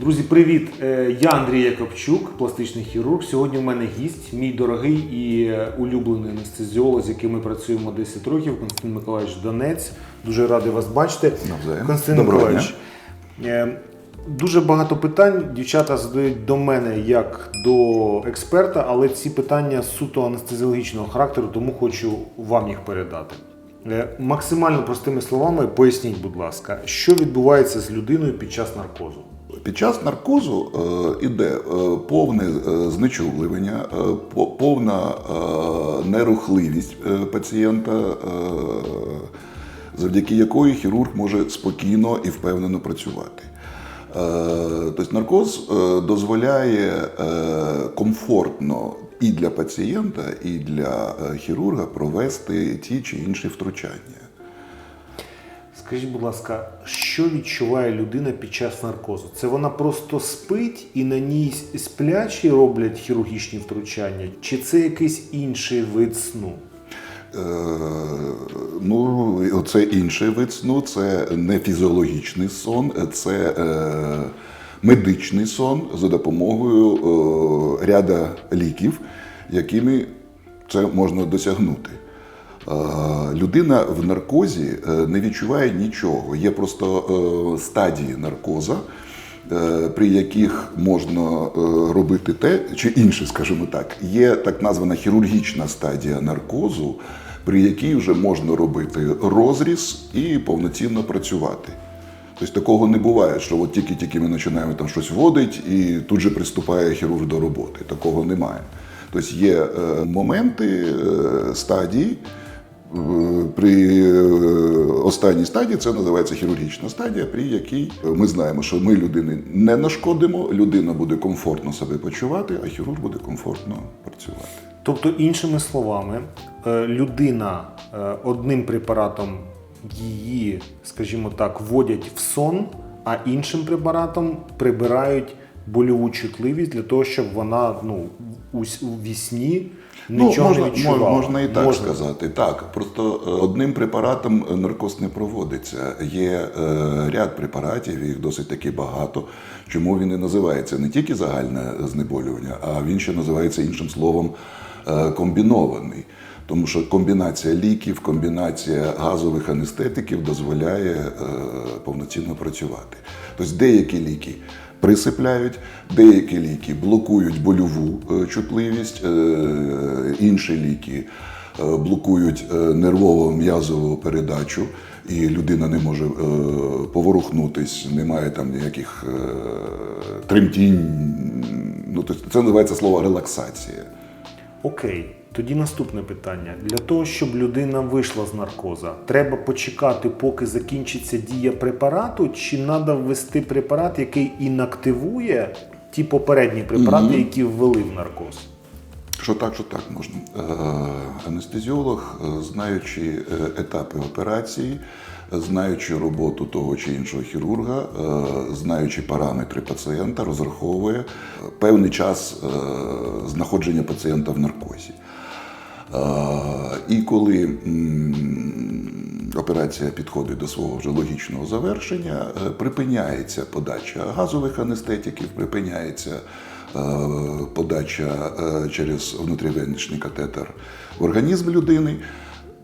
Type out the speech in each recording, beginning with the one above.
Друзі, привіт! Е, Я Андрій Якобчук, пластичний хірург. Сьогодні в мене гість, мій дорогий і улюблений анестезіолог, з яким ми працюємо 10 років, Константин Миколаївич Донець. Дуже радий вас бачити. Константин Миколаївич, е, дуже багато питань дівчата задають до мене як до експерта, але ці питання суто анестезіологічного характеру, тому хочу вам їх передати. Е, Максимально простими словами, поясніть, будь ласка, що відбувається з людиною під час наркозу? Під час наркозу е, іде е, повне е, знечувлення, е, повна нерухливість пацієнта, завдяки якої хірург може спокійно і впевнено працювати. Тобто наркоз дозволяє комфортно і для пацієнта, і для хірурга провести ті чи інші втручання. Скажіть, будь ласка, що відчуває людина під час наркозу? Це вона просто спить і на ній сплячі роблять хірургічні втручання, чи це якийсь інший вид сну? Е, Ну, це інший вид сну, це не фізіологічний сон, це е, медичний сон за допомогою е, ряда ліків, якими це можна досягнути. Е, Людина в наркозі е, не відчуває нічого. Є просто е, стадії наркоза, при яких можна робити те чи інше, скажімо так. Є так названа хірургічна стадія наркозу, при якій вже можна робити розріз і повноцінно працювати. Тобто такого не буває, що от тільки-тільки ми починаємо там щось вводити і тут же приступає хірург до роботи. Такого немає. Тобто є моменти, стадії. Е, При е, останній стадії це називається хірургічна стадія, при якій ми знаємо, що ми людини не нашкодимо, людина буде комфортно себе почувати, а хірург буде комфортно працювати. Тобто, іншими словами, е, людина е, одним препаратом її, скажімо так, вводять в сон, а іншим препаратом прибирають больову чутливість для того, щоб вона ну, у вісні нічого ну, можна, не можна і так Можна. сказати. Так, просто е, одним препаратом наркоз не проводиться. Є е, ряд препаратів, їх досить таки багато. Чому він і називається не тільки загальне знеболювання, а він ще називається іншим словом е, комбінований. Тому що комбінація ліків, комбінація газових анестетиків дозволяє е, повноцінно працювати. Тобто деякі ліки присипляють, деякі ліки блокують больову е, чутливість, е, інші ліки е, блокують е, нервово-м'язову передачу, і людина не може е, поворухнутись, немає там ніяких е, тремтінь. Ну, тобто це називається слово релаксація. Окей, тоді наступне питання. Для того, щоб людина вийшла з наркоза, треба почекати, поки закінчиться дія препарату, чи треба ввести препарат, який інактивує ті попередні препарати, які ввели в наркоз? Що так, що так можна. Е, Анестезіолог, е, знаючи е, етапи операції, знаючи роботу того чи іншого хірурга, е, знаючи параметри пацієнта, розраховує е, певний час е, знаходження пацієнта в наркозі. І коли операція підходить до свого вже логічного завершення, припиняється подача газових анестетиків, припиняється подача через внутрівенечний катетер в організм людини.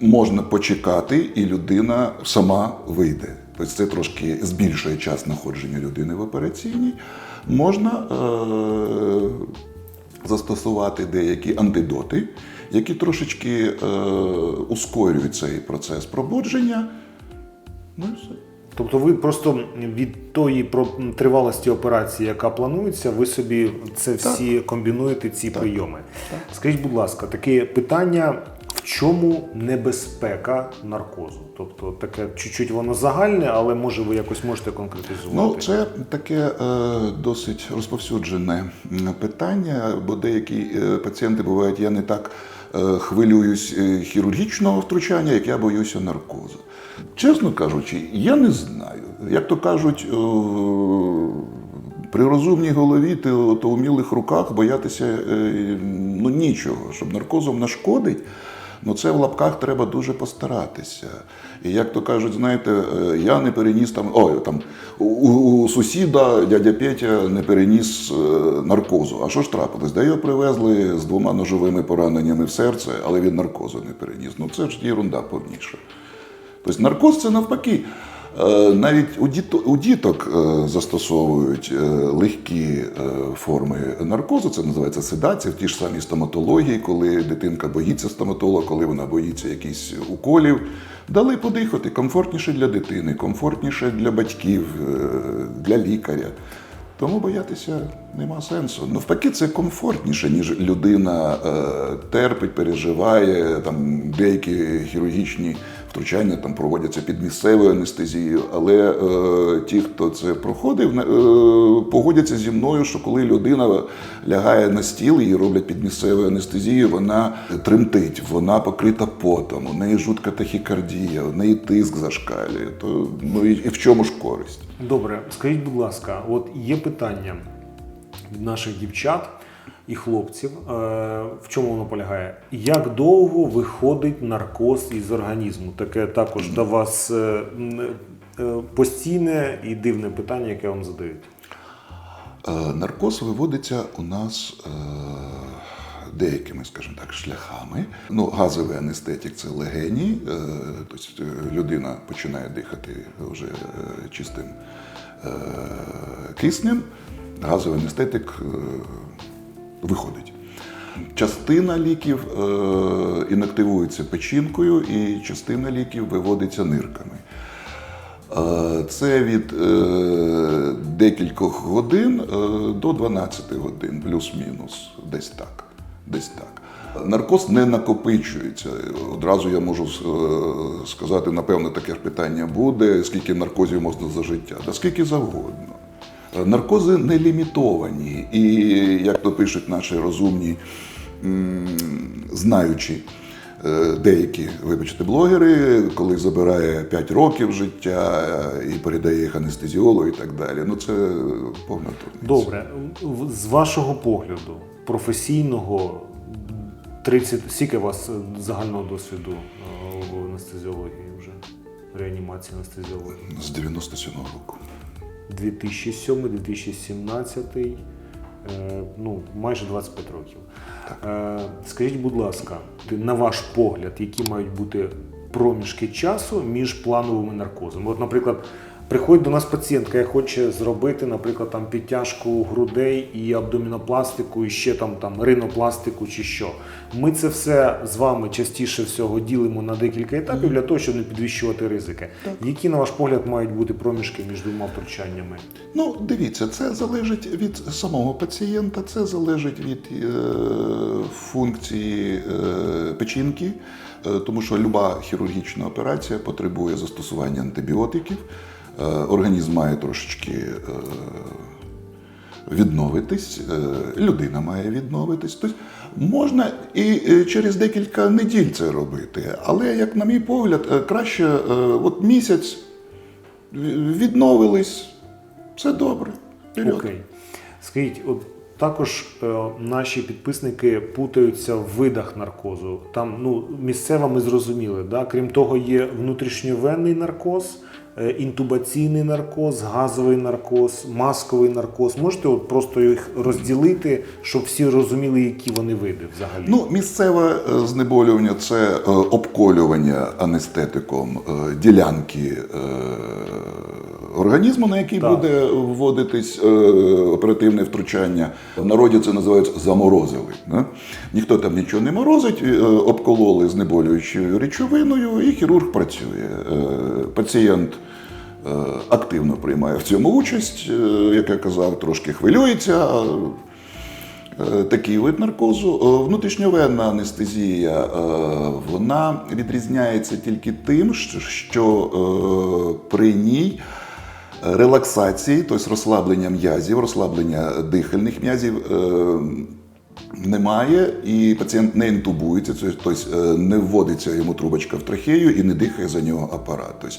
Можна почекати, і людина сама вийде. Тобто це трошки збільшує час знаходження людини в операційній. Можна е, застосувати деякі антидоти, які трошечки е, ускорюють цей процес пробудження. Ну і все. Тобто ви просто від тої тривалості операції, яка планується, ви собі це всі комбінуєте ці прийоми. Скажіть, будь ласка, таке питання: чому небезпека наркозу? Тобто таке чуть-чуть воно загальне, але може ви якось можете конкретизувати? Ну, це таке е, досить розповсюджене питання, бо деякі е, пацієнти бувають, я не так е, хвилююсь хірургічного втручання, як я боюся наркозу. Чесно кажучи, я не знаю. Як то кажуть, при розумній голові та умілих руках боятися ну, нічого, щоб наркозом нашкодить. Ну це в лапках треба дуже постаратися. І як то кажуть, знаєте, е, я не переніс там, ой, там у, у сусіда дядя Петя не переніс е, наркозу. А що ж трапилось? Да його привезли з двома ножовими пораненнями в серце, але він наркозу не переніс. Ну це ж єрунда повніша. Тобто наркоз це навпаки. Е, Навіть у діток, у діток е, застосовують е, легкі форми наркозу, це називається седація, в тій ж самій стоматології, коли дитинка боїться стоматолога, коли вона боїться якихось уколів. Дали подихати комфортніше для дитини, комфортніше для батьків, для лікаря. Тому боятися нема сенсу. Навпаки, це комфортніше, ніж людина терпить, переживає. Там деякі хірургічні втручання там проводяться під місцевою анестезією. Але е, ті, хто це проходив, е, погодяться зі мною, що коли людина лягає на стіл і роблять під місцевою анестезією, вона тремтить, вона покрита потом, у неї жутка тахікардія, у неї тиск зашкалює. То ну і в чому ж користь? Добре, скажіть, будь ласка, от є питання від наших дівчат і хлопців. Е, в чому воно полягає? Як довго виходить наркоз із організму? Таке також до вас е, е, постійне і дивне питання, яке вам задають. Наркоз виводиться у нас деякими, скажімо так, шляхами. Ну, газовий анестетик це легені, тобто людина починає дихати вже чистим киснем. Газовий анестетик виходить. Частина ліків е, інактивується печінкою, і частина ліків виводиться нирками. Е, Це від е, декількох годин е, до 12 годин, плюс-мінус, десь так. Десь так. Наркоз не накопичується. Одразу я можу е, сказати, напевно, таке ж питання буде, скільки наркозів можна за життя, та скільки завгодно. Наркози не лімітовані, і як то пишуть наші розумні, знаючі е, деякі, вибачте, блогери, коли забирає 5 років життя і передає їх анестезіологу і так далі. Ну це повна дурниця. Добре, з вашого погляду, професійного, 30, скільки у вас загального досвіду е, в анестезіології вже? Реанімації анестезіології? З 97-го року. 2007-2017, е, ну, майже 25 років. Так. Скажіть, будь ласка, на ваш погляд, які мають бути проміжки часу між плановими наркозами? От, наприклад, приходить до нас пацієнтка, яка хоче зробити, наприклад, там підтяжку грудей і абдомінопластику, і ще там, там ринопластику чи що. Ми це все з вами частіше всього ділимо на декілька етапів для того, щоб не підвищувати ризики. Які, на ваш погляд, мають бути проміжки між двома втручаннями? Ну, дивіться, це залежить від самого пацієнта, це залежить від е, функції е, печінки, е, тому що люба хірургічна операція потребує застосування антибіотиків. Е, організм має трошечки е, відновитись, е, людина має відновитись. Тобто можна і через декілька неділь це робити. Але, як на мій погляд, краще от місяць відновились, все добре. Вперед. Окей. Скажіть, от також е, наші підписники путаються в видах наркозу. Там ну, місцево ми зрозуміли, да? крім того, є внутрішньовенний наркоз, інтубаційний наркоз, газовий наркоз, масковий наркоз. Можете от просто їх розділити, щоб всі розуміли, які вони види взагалі? Ну, місцеве е, знеболювання це е, обколювання анестетиком е, ділянки е, організму, на який Так. буде вводитись е, оперативне втручання. В народі це називають заморозили. Да? Ніхто там нічого не морозить, е, обкололи знеболюючою речовиною, і хірург працює. Е, Пацієнт е, активно приймає в цьому участь, е, як я казав, трошки хвилюється. Е, такий вид наркозу. Внутрішньовенна анестезія вона відрізняється тільки тим, що- при ній релаксації, тобто розслаблення м'язів, розслаблення дихальних м'язів. е, Немає, і пацієнт не інтубується, тобто е, не вводиться йому трубочка в трахею і не дихає за нього апарат. Тобто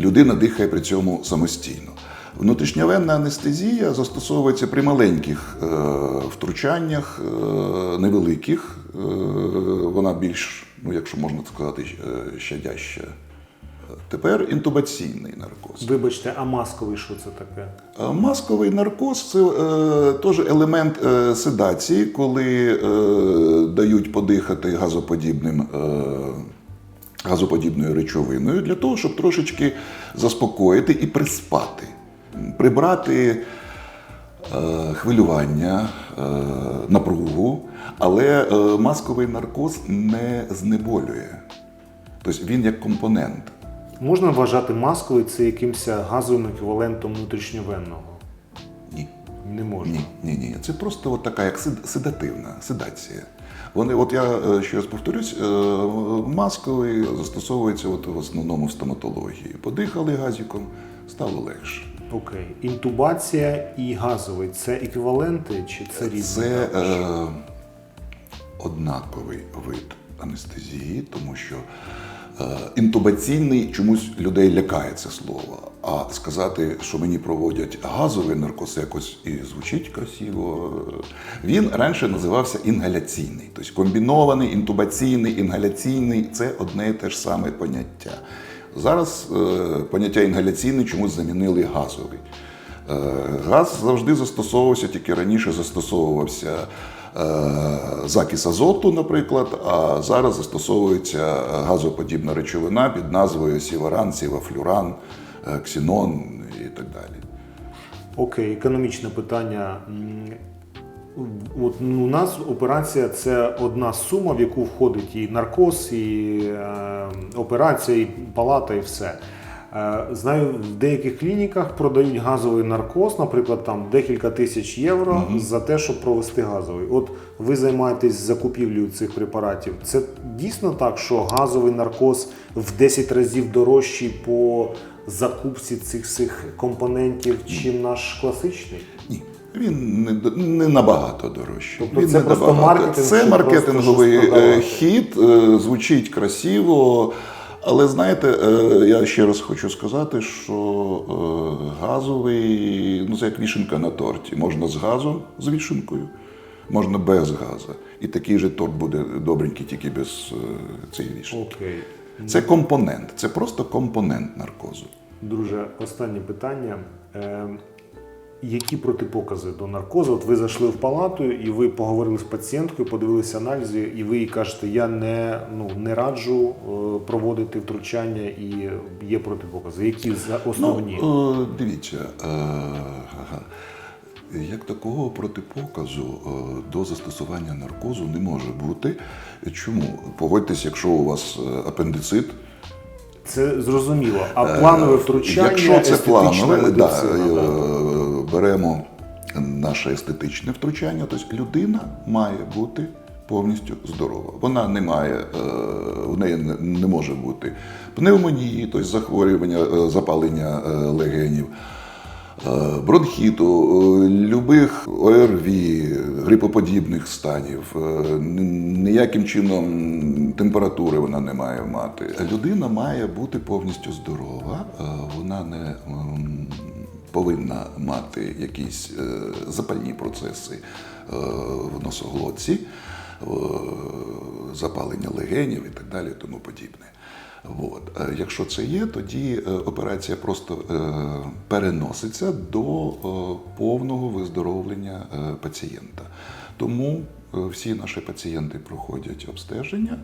людина дихає при цьому самостійно. Внутрішньовенна анестезія застосовується при маленьких е, втручаннях, невеликих. Вона більш, ну якщо можна сказати, щадяща. Тепер інтубаційний наркоз. Вибачте, а масковий що це таке? Масковий наркоз це е, теж елемент е, седації, коли е, дають подихати газоподібним. Е, газоподібною речовиною для того, щоб трошечки заспокоїти і приспати, прибрати е, хвилювання, е, напругу, але е, масковий наркоз не знеболює. Тобто він як компонент. Можна вважати масковий це якимось газовим еквівалентом внутрішньовенного? Ні. Не можна. Ні, ні, ні. Це просто от така як седативна седація. Вони, от я е, ще раз повторюсь, е, масковий застосовується от в основному в стоматології. Подихали газиком, стало легше. Окей. Інтубація і газовий це еквіваленти чи це різні? Це е, однаковий вид анестезії, тому що інтубаційний чомусь людей лякає це слово. А сказати, що мені проводять газовий наркоз, якось і звучить красиво. Він раніше називався інгаляційний, тобто комбінований, інтубаційний, інгаляційний це одне і те ж саме поняття. Зараз е, поняття інгаляційний чомусь замінили газовий. Е, Газ завжди застосовувався, тільки раніше застосовувався е, закис азоту, наприклад, а зараз застосовується газоподібна речовина під назвою сіваран, сівафлюран, е, ксенон і так далі. Окей, економічне питання. От ну, у нас операція це одна сума, в яку входить і наркоз, і е, операція, і палата, і все. Е, знаю, в деяких клініках продають газовий наркоз, наприклад, там декілька тисяч євро за те, щоб провести газовий. От ви займаєтесь закупівлею цих препаратів. Це дійсно так, що газовий наркоз в 10 разів дорожчий по закупці цих всіх компонентів, чим наш класичний? Ні. Він не, не набагато дорожчий. Тобто Він це не просто набагато. маркетинг, Це маркетинговий просто е, хід, е, звучить красиво. Але знаєте, е, я ще раз хочу сказати, що е, газовий, ну це як вішенка на торті. Можна з газом, з вішенкою, можна без газу. І такий же торт буде добренький, тільки без е, цієї вішенки. Окей. Це компонент, це просто компонент наркозу. Друже, останнє питання. Які протипокази до наркозу? От ви зайшли в палату і ви поговорили з пацієнткою, подивилися аналізи, і ви їй кажете, я не, ну, не раджу е, проводити втручання і є протипокази. Які основні? Ну, е, дивіться, е, як такого протипоказу до застосування наркозу не може бути. Чому? Погодьтесь, якщо у вас апендицит, Це зрозуміло. А планове втручання, якщо це планове, да, да. Беремо наше естетичне втручання, тобто людина має бути повністю здорова. Вона не має, е, в неї не- може бути пневмонії, тобто захворювання, е, запалення е, легенів. Бронхіту, любих ОРВІ, грипоподібних станів, ніяким чином температури вона не має мати. Людина має бути повністю здорова, вона не повинна мати якісь е, запальні процеси е, в носоглотці, е, запалення легенів і так далі, тому подібне. От. Якщо це є, тоді операція просто переноситься до повного виздоровлення пацієнта. Тому всі наші пацієнти проходять обстеження,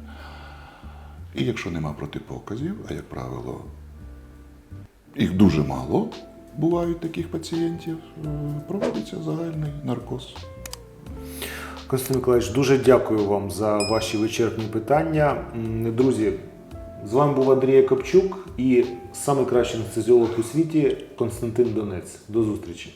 і якщо нема протипоказів, а як правило, їх дуже мало бувають таких пацієнтів, е, проводиться загальний наркоз. Константин Миколаївич, дуже дякую вам за ваші вичерпні питання. Друзі, з вами був Андрій Копчук і найкращий анестезіолог у світі Константин Донець. До зустрічі.